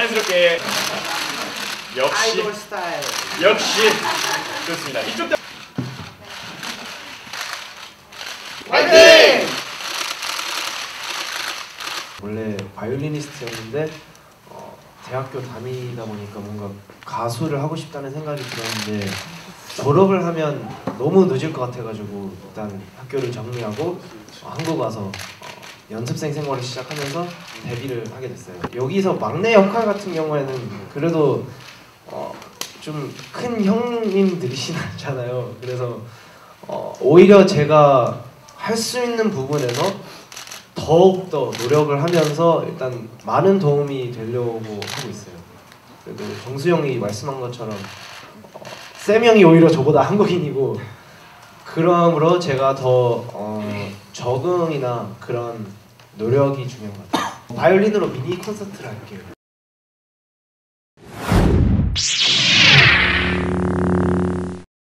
자연스럽게 역시. 역시 좋습니다. 이쪽 다 화이팅! 원래 바이올리니스트였는데 어, 대학교 다니다 보니까 뭔가 가수를 하고 싶다는 생각이 들었는데 졸업을 하면 너무 늦을 것 같아가지고 일단 학교를 정리하고 어, 한국 와서 어, 연습생 생활을 시작하면서 데뷔를 하게 됐어요. 여기서 막내 역할 같은 경우에는 그래도 어, 좀 큰 형님들이시잖아요. 그래서 어, 오히려 제가 할 수 있는 부분에서 더욱 더 노력을 하면서 일단 많은 도움이 되려고 하고 있어요. 그래도 정수 형이 말씀한 것처럼 어, 쌤 형이 오히려 저보다 한국인이고 그러므로 제가 더 어, 적응이나 그런 노력이 중요한 것 같아요. 바이올린으로 미니 콘서트를 할게요.